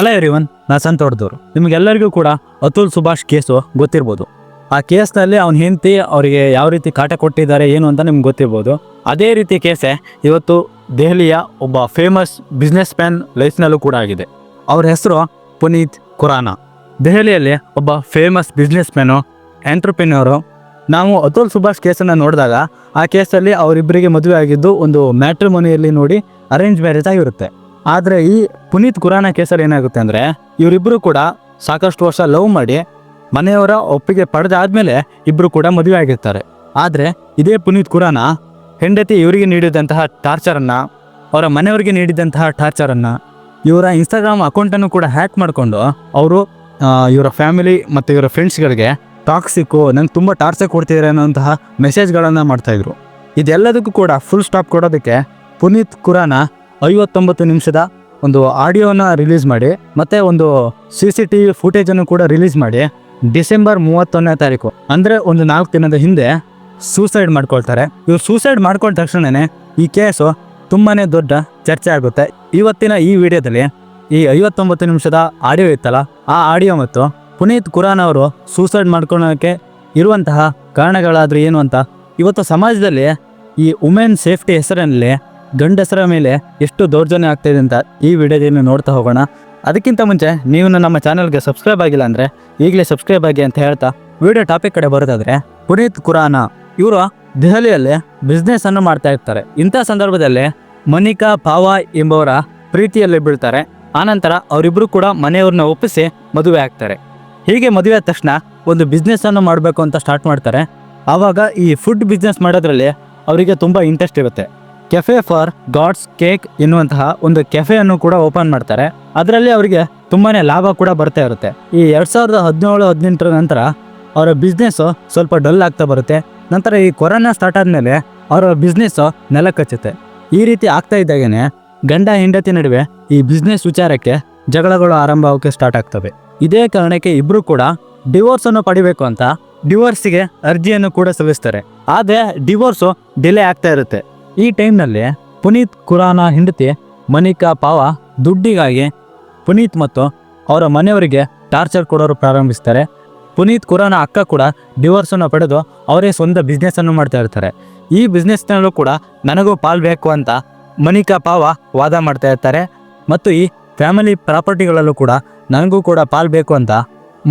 Hello everyone ನಾ ಸಂತೋಡ್ದವ್ರು. ನಿಮಗೆಲ್ಲರಿಗೂ ಕೂಡ ಅತುಲ್ ಸುಭಾಷ್ ಕೇಸು ಗೊತ್ತಿರ್ಬೋದು. ಆ ಕೇಸ್ನಲ್ಲಿ ಅವ್ನ ಹೆಂಡತಿ ಅವರಿಗೆ ಯಾವ ರೀತಿ ಕಾಟ ಕೊಟ್ಟಿದ್ದಾರೆ, ಏನು ಅಂತ ನಿಮ್ಗೆ ಗೊತ್ತಿರ್ಬೋದು. ಅದೇ ರೀತಿ ಕೇಸೆ, ಇವತ್ತು ದೆಹಲಿಯ ಒಬ್ಬ ಫೇಮಸ್ ಬಿಸ್ನೆಸ್ ಮ್ಯಾನ್ ಲೈಫ್ನಲ್ಲೂ ಕೂಡ ಆಗಿದೆ. ಅವ್ರ ಹೆಸರು ಪುನೀತ್ ಖುರಾನ. ದೆಹಲಿಯಲ್ಲಿ ಒಬ್ಬ ಫೇಮಸ್ ಬಿಸ್ನೆಸ್ ಮ್ಯಾನು ಎಂಟ್ರಪ್ರಿನರು ನಾವು ಅತುಲ್ ಸುಭಾಷ್ ಕೇಸನ್ನು ನೋಡಿದಾಗ, ಆ ಕೇಸಲ್ಲಿ ಅವರಿಬ್ಬರಿಗೆ ಮದುವೆ ಆಗಿದ್ದು ಒಂದು ಮ್ಯಾಟ್ರಿಮೋನಿಯಲ್ಲಿ ನೋಡಿ ಅರೇಂಜ್ ಮ್ಯಾರೇಜ್ ಆಗಿರುತ್ತೆ. ಆದರೆ ಈ ಪುನೀತ್ ಖುರಾನ ಕೇಸಲ್ಲಿ ಏನಾಗುತ್ತೆ ಅಂದರೆ ಇವರಿಬ್ಬರು ಕೂಡ ಸಾಕಷ್ಟು ವರ್ಷ ಲವ್ ಮಾಡಿ ಮನೆಯವರ ಒಪ್ಪಿಗೆ ಪಡೆದಾದ್ಮೇಲೆ ಇಬ್ಬರು ಕೂಡ ಮದುವೆ ಆಗಿರ್ತಾರೆ. ಆದರೆ ಇದೇ ಪುನೀತ್ ಕುರಾನ ಹೆಂಡತಿ ಇವರಿಗೆ ನೀಡಿದಂತಹ ಟಾರ್ಚರನ್ನು ಅವರ ಮನೆಯವರಿಗೆ ನೀಡಿದಂತಹ ಟಾರ್ಚರನ್ನು ಇವರ ಇನ್ಸ್ಟಾಗ್ರಾಮ್ ಅಕೌಂಟನ್ನು ಕೂಡ ಹ್ಯಾಕ್ ಮಾಡಿಕೊಂಡು ಅವರು ಇವರ ಫ್ಯಾಮಿಲಿ ಮತ್ತು ಇವರ ಫ್ರೆಂಡ್ಸ್ಗಳಿಗೆ ಟಾಕ್ಸಿಕ್ಕು ನಂಗೆ ತುಂಬ ಟಾರ್ಚರ್ ಕೊಡ್ತಿದ್ದಾರೆ ಅನ್ನೋಂತಹ ಮೆಸೇಜ್ಗಳನ್ನು ಮಾಡ್ತಾಯಿದ್ರು ಇದೆಲ್ಲದಕ್ಕೂ ಕೂಡ ಫುಲ್ ಸ್ಟಾಪ್ ಕೊಡೋದಕ್ಕೆ ಪುನೀತ್ ಖುರಾನ ಐವತ್ತೊಂಬತ್ತು ನಿಮಿಷದ ಒಂದು ಆಡಿಯೋನ ರಿಲೀಸ್ ಮಾಡಿ, ಮತ್ತೆ ಒಂದು ಸಿ ಸಿ ಟಿ ವಿ ಫುಟೇಜನ್ನು ಕೂಡ ರಿಲೀಸ್ ಮಾಡಿ, ಡಿಸೆಂಬರ್ ಮೂವತ್ತೊಂದನೇ ತಾರೀಕು. ಅಂದರೆ ಒಂದು ನಾಲ್ಕು ದಿನದ ಹಿಂದೆ ಸೂಸೈಡ್ ಮಾಡ್ಕೊಳ್ತಾರೆ. ಇವ್ರು ಸೂಸೈಡ್ ಮಾಡ್ಕೊಂಡ ತಕ್ಷಣನೇ ಈ ಕೇಸು ತುಂಬಾ ದೊಡ್ಡ ಚರ್ಚೆ ಆಗುತ್ತೆ. ಇವತ್ತಿನ ಈ ವಿಡಿಯೋದಲ್ಲಿ ಈ ಐವತ್ತೊಂಬತ್ತು ನಿಮಿಷದ ಆಡಿಯೋ ಇತ್ತಲ್ಲ, ಆ ಆಡಿಯೋ ಮತ್ತು ಪುನೀತ್ ಕುರಾನ್ ಅವರು ಸೂಸೈಡ್ ಮಾಡ್ಕೊಳ್ಳೋಕೆ ಇರುವಂತಹ ಕಾರಣಗಳಾದರೂ ಏನು ಅಂತ ಇವತ್ತು ಸಮಾಜದಲ್ಲಿ ಈ ವುಮೆನ್ ಸೇಫ್ಟಿ ಹೆಸರಿನಲ್ಲಿ ಗಂಡಸರ ಮೇಲೆ ಎಷ್ಟು ದೌರ್ಜನ್ಯ ಆಗ್ತಾ ಇದೆ ಅಂತ ಈ ವಿಡಿಯೋದಲ್ಲಿ ನೋಡ್ತಾ ಹೋಗೋಣ. ಅದಕ್ಕಿಂತ ಮುಂಚೆ ನೀವು ನಮ್ಮ ಚಾನಲ್ಗೆ ಸಬ್ಸ್ಕ್ರೈಬ್ ಆಗಿಲ್ಲ ಅಂದರೆ ಈಗಲೇ ಸಬ್ಸ್ಕ್ರೈಬ್ ಆಗಿ ಅಂತ ಹೇಳ್ತಾ ವಿಡಿಯೋ ಟಾಪಿಕ್ ಕಡೆ ಬರೋದಾದರೆ ಪುನೀತ್ ಖುರಾನ. ಇವರು ದೆಹಲಿಯಲ್ಲಿ ಬಿಸ್ನೆಸ್ ಅನ್ನು ಮಾಡ್ತಾ ಇರ್ತಾರೆ. ಇಂಥ ಸಂದರ್ಭದಲ್ಲಿ ಮನಿಕಾ ಪಾವಾ ಎಂಬವರ ಪ್ರೀತಿಯಲ್ಲಿ ಬೀಳ್ತಾರೆ. ಆನಂತರ ಅವರಿಬ್ಬರು ಕೂಡ ಮನೆಯವ್ರನ್ನ ಒಪ್ಪಿಸಿ ಮದುವೆ ಆಗ್ತಾರೆ. ಹೀಗೆ ಮದುವೆ ಆದ ತಕ್ಷಣ ಒಂದು ಬಿಸ್ನೆಸ್ ಅನ್ನು ಮಾಡಬೇಕು ಅಂತ ಸ್ಟಾರ್ಟ್ ಮಾಡ್ತಾರೆ. ಆವಾಗ ಈ ಫುಡ್ ಬಿಸ್ನೆಸ್ ಮಾಡೋದ್ರಲ್ಲಿ ಅವರಿಗೆ ತುಂಬ ಇಂಟ್ರೆಸ್ಟ್ ಇರುತ್ತೆ. ಕೆಫೆ ಫಾರ್ ಗಾಡ್ಸ್ ಕೇಕ್ ಎನ್ನುವಂತಹ ಒಂದು ಕೆಫೆಯನ್ನು ಕೂಡ ಓಪನ್ ಮಾಡ್ತಾರೆ. ಅದರಲ್ಲಿ ಅವರಿಗೆ ತುಂಬಾನೇ ಲಾಭ ಕೂಡ ಬರ್ತಾ ಇರುತ್ತೆ. ಈ ಎರಡ್ ಸಾವಿರದ ಹದಿನೇಳು, ಹದಿನೆಂಟರ ನಂತರ ಅವರ ಬಿಸ್ನೆಸ್ ಸ್ವಲ್ಪ ಡಲ್ ಆಗ್ತಾ ಬರುತ್ತೆ. ನಂತರ ಈ ಕೊರೋನಾ ಸ್ಟಾರ್ಟ್ ಆದಮೇಲೆ ಅವರ ಬಿಸ್ನೆಸ್ ನೆಲ ಕಚ್ಚುತ್ತೆ. ಈ ರೀತಿ ಆಗ್ತಾ ಇದ್ದಾಗೇನೆ ಗಂಡ, ಹೆಂಡತಿ ನಡುವೆ ಈ ಬಿಸ್ನೆಸ್ ವಿಚಾರಕ್ಕೆ ಜಗಳಗಳು ಆರಂಭ ಆಗೋಕೆ ಸ್ಟಾರ್ಟ್ ಆಗ್ತವೆ. ಇದೇ ಕಾರಣಕ್ಕೆ ಇಬ್ರು ಕೂಡ ಡಿವೋರ್ಸ್ ಅನ್ನು ಪಡಿಬೇಕು ಅಂತ ಡಿವೋರ್ಸ್ಗೆ ಅರ್ಜಿಯನ್ನು ಕೂಡ ಸಲ್ಲಿಸ್ತಾರೆ. ಆದರೆ ಡಿವೋರ್ಸು ಡಿಲೇ ಆಗ್ತಾ ಇರುತ್ತೆ. ಈ ಟೈಮ್ನಲ್ಲಿ ಪುನೀತ್, ಖುರಾನ ಹೆಂಡತಿ ಮನಿಕಾ ಪಾವ ದುಡ್ಡಿಗಾಗಿ ಪುನೀತ್ ಮತ್ತು ಅವರ ಮನೆಯವರಿಗೆ ಟಾರ್ಚರ್ ಕೊಡೋರು ಪ್ರಾರಂಭಿಸ್ತಾರೆ. ಪುನೀತ್, ಖುರಾನ ಅಕ್ಕ ಕೂಡ ಡಿವೋರ್ಸನ್ನು ಪಡೆದು ಅವರೇ ಸ್ವಂತ ಬಿಸ್ನೆಸ್ಸನ್ನು ಮಾಡ್ತಾ ಇರ್ತಾರೆ. ಈ ಬಿಸ್ನೆಸ್ನಲ್ಲೂ ಕೂಡ ನನಗೂ ಪಾಲ್ ಬೇಕು ಅಂತ ಮನಿಕಾ ಪಾವ ವಾದ ಮಾಡ್ತಾ ಇರ್ತಾರೆ. ಮತ್ತು ಈ ಫ್ಯಾಮಿಲಿ ಪ್ರಾಪರ್ಟಿಗಳಲ್ಲೂ ಕೂಡ ನನಗೂ ಕೂಡ ಪಾಲ್ ಬೇಕು ಅಂತ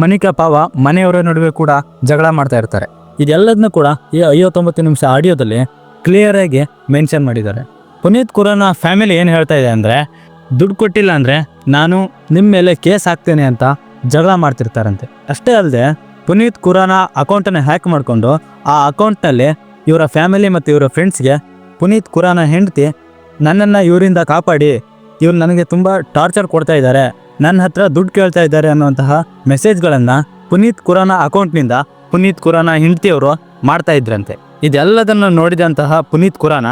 ಮನಿಕಾ ಪಾವ ಮನೆಯವರ ನಡುವೆ ಕೂಡ ಜಗಳ ಮಾಡ್ತಾ ಇರ್ತಾರೆ. ಇದೆಲ್ಲದನ್ನೂ ಕೂಡ ಈ ಐವತ್ತೊಂಬತ್ತು ನಿಮಿಷ ಆಡಿಯೋದಲ್ಲಿ ಕ್ಲಿಯರ್ ಆಗಿ ಮೆನ್ಷನ್ ಮಾಡಿದ್ದಾರೆ. ಪುನೀತ್ ಖುರಾನ ಫ್ಯಾಮಿಲಿ ಏನು ಹೇಳ್ತಾ ಇದೆ ಅಂದರೆ, ದುಡ್ಡು ಕೊಟ್ಟಿಲ್ಲ ಅಂದರೆ ನಾನು ನಿಮ್ಮ ಮೇಲೆ ಕೇಸ್ ಹಾಕ್ತೇನೆ ಅಂತ ಜಗಳ ಮಾಡ್ತಿರ್ತಾರಂತೆ. ಅಷ್ಟೇ ಅಲ್ಲದೆ ಪುನೀತ್ ಖುರಾನ ಅಕೌಂಟನ್ನು ಹ್ಯಾಕ್ ಮಾಡಿಕೊಂಡು ಆ ಅಕೌಂಟ್ನಲ್ಲಿ ಇವರ ಫ್ಯಾಮಿಲಿ ಮತ್ತು ಇವರ ಫ್ರೆಂಡ್ಸ್ಗೆ ಪುನೀತ್ ಕುರಾನ ಹೆಂಡತಿ ನನ್ನನ್ನು ಇವರಿಂದ ಕಾಪಾಡಿ, ಇವ್ರು ನನಗೆ ತುಂಬ ಟಾರ್ಚರ್ ಕೊಡ್ತಾ ಇದ್ದಾರೆ ನನ್ನ ಹತ್ರ ದುಡ್ಡು ಕೇಳ್ತಾ ಇದ್ದಾರೆ ಅನ್ನುವಂತಹ ಮೆಸೇಜ್ಗಳನ್ನು ಪುನೀತ್ ಖುರಾನ ಅಕೌಂಟ್ನಿಂದ ಪುನೀತ್ ಕುರಾನ ಹೆಂಡತಿಯವರು ಮಾಡ್ತಾ ಇದ್ರಂತೆ. ಇದೆಲ್ಲದನ್ನು ನೋಡಿದಂತಹ ಪುನೀತ್ ಖುರಾನ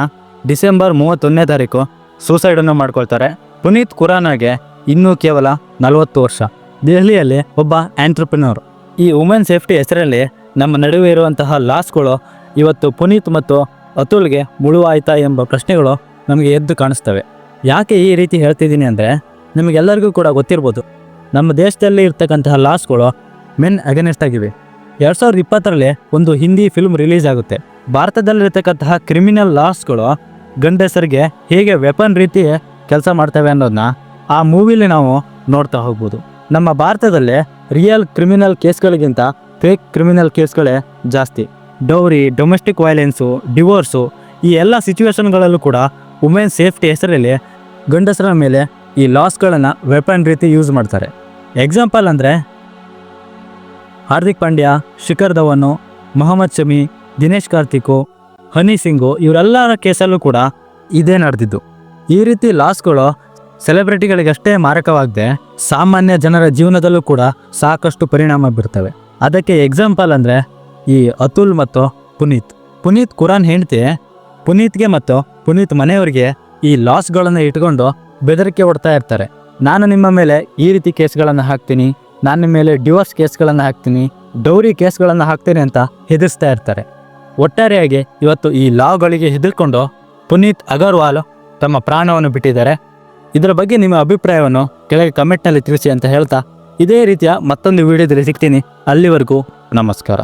ಡಿಸೆಂಬರ್ ಮೂವತ್ತೊಂದನೇ ತಾರೀಕು ಸೂಸೈಡನ್ನು ಮಾಡ್ಕೊಳ್ತಾರೆ. ಪುನೀತ್ ಖುರಾನಾಗೆ ಇನ್ನೂ ಕೇವಲ ನಲವತ್ತು ವರ್ಷ. ದೆಹಲಿಯಲ್ಲಿ ಒಬ್ಬ ಆಂಟ್ರಪ್ರಿನರ್ ಈ ವುಮೆನ್ ಸೇಫ್ಟಿ ಹೆಸರಲ್ಲಿ ನಮ್ಮ ನಡುವೆ ಇರುವಂತಹ ಲಾಸ್ಗಳು ಇವತ್ತು ಪುನೀತ್ ಮತ್ತು ಅತುಲ್ಗೆ ಮುಳುವಾಯ್ತಾ ಎಂಬ ಪ್ರಶ್ನೆಗಳು ನಮಗೆ ಎದ್ದು ಕಾಣಿಸ್ತವೆ. ಯಾಕೆ ಈ ರೀತಿ ಹೇಳ್ತಿದ್ದೀನಿ ಅಂದರೆ ನಿಮಗೆಲ್ಲರಿಗೂ ಕೂಡ ಗೊತ್ತಿರ್ಬೋದು. ನಮ್ಮ ದೇಶದಲ್ಲಿ ಇರ್ತಕ್ಕಂತಹ ಲಾಸ್ಗಳು ಮೆನ್ ಅಗನೆಸ್ಟ್ ಆಗಿವೆ. ಎರಡು ಸಾವಿರದ ಇಪ್ಪತ್ತರಲ್ಲಿ ಒಂದು ಹಿಂದಿ ಫಿಲ್ಮ್ ರಿಲೀಸ್ ಆಗುತ್ತೆ. ಭಾರತದಲ್ಲಿರ್ತಕ್ಕಂತಹ ಕ್ರಿಮಿನಲ್ ಲಾಸ್ಗಳು ಗಂಡಸರಿಗೆ ಹೇಗೆ ವೆಪನ್ ರೀತಿ ಕೆಲಸ ಮಾಡ್ತವೆ ಅನ್ನೋದನ್ನ ಆ ಮೂವಿಲಿ ನಾವು ನೋಡ್ತಾ ಹೋಗ್ಬೋದು. ನಮ್ಮ ಭಾರತದಲ್ಲಿ ರಿಯಲ್ ಕ್ರಿಮಿನಲ್ ಕೇಸ್ಗಳಿಗಿಂತ ಫೇಕ್ ಕ್ರಿಮಿನಲ್ ಕೇಸ್ಗಳೇ ಜಾಸ್ತಿ. ಡೌರಿ, ಡೊಮೆಸ್ಟಿಕ್ ವೈಲೆನ್ಸು, ಡಿವೋರ್ಸು ಈ ಎಲ್ಲ ಸಿಚುವೇಶನ್ಗಳಲ್ಲೂ ಕೂಡ ವುಮೆನ್ ಸೇಫ್ಟಿ ಹೆಸರಲ್ಲಿ ಗಂಡಸರ ಮೇಲೆ ಈ ಲಾಸ್ಗಳನ್ನು ವೆಪನ್ ರೀತಿ ಯೂಸ್ ಮಾಡ್ತಾರೆ. ಎಕ್ಸಾಂಪಲ್ ಅಂದರೆ ಹಾರ್ದಿಕ್ ಪಾಂಡ್ಯ, ಶಿಖರ್ ಧವನ್, ಮೊಹಮ್ಮದ್ ಶಮಿ ದಿನೇಶ್ ಕಾರ್ತಿಕು, ಹನಿ ಸಿಂಗು ಇವರೆಲ್ಲರ ಕೇಸಲ್ಲೂ ಕೂಡ ಇದೇ ನಡೆದಿದ್ದು. ಈ ರೀತಿ ಲಾಸ್ಗಳು ಸೆಲೆಬ್ರಿಟಿಗಳಿಗಷ್ಟೇ ಮಾರಕವಾಗದೆ ಸಾಮಾನ್ಯ ಜನರ ಜೀವನದಲ್ಲೂ ಕೂಡ ಸಾಕಷ್ಟು ಪರಿಣಾಮ ಬೀರ್ತವೆ. ಅದಕ್ಕೆ ಎಕ್ಸಾಂಪಲ್ ಅಂದರೆ ಈ ಅತುಲ್ ಮತ್ತು ಪುನೀತ್. ಪುನೀತ್ ಕುರಾನ್ ಹೆಂಡತಿ ಪುನೀತ್ಗೆ ಮತ್ತು ಪುನೀತ್ ಮನೆಯವರಿಗೆ ಈ ಲಾಸ್ಗಳನ್ನು ಇಟ್ಕೊಂಡು ಬೆದರಿಕೆ ಹೊಡ್ತಾ ಇರ್ತಾರೆ. ನಾನು ನಿಮ್ಮ ಮೇಲೆ ಈ ರೀತಿ ಕೇಸ್ಗಳನ್ನು ಹಾಕ್ತೀನಿ, ನಾನು ನಿಮ್ಮ ಮೇಲೆ ಡಿವೋರ್ಸ್ ಕೇಸ್ಗಳನ್ನು ಹಾಕ್ತೀನಿ, ಡೌರಿ ಕೇಸ್ಗಳನ್ನು ಹಾಕ್ತೀನಿ ಅಂತ ಹೆದರ್ಸ್ತಾ ಇರ್ತಾರೆ. ಒಟ್ಟಾರೆಯಾಗಿ ಇವತ್ತು ಈ ಲಾಗಳಿಗೆ ಹೆದರ್ಕೊಂಡು ಪುನೀತ್ ಅಗರ್ವಾಲ್ ತಮ್ಮ ಪ್ರಾಣವನ್ನು ಬಿಟ್ಟಿದ್ದಾರೆ. ಇದರ ಬಗ್ಗೆ ನಿಮ್ಮ ಅಭಿಪ್ರಾಯವನ್ನು ಕೆಳಗೆ ಕಮೆಂಟ್ನಲ್ಲಿ ತಿಳಿಸಿ ಅಂತ ಹೇಳ್ತಾ ಇದೇ ರೀತಿಯ ಮತ್ತೊಂದು ವಿಡಿಯೋದಲ್ಲಿ ಸಿಗ್ತೀನಿ. ಅಲ್ಲಿವರೆಗೂ ನಮಸ್ಕಾರ.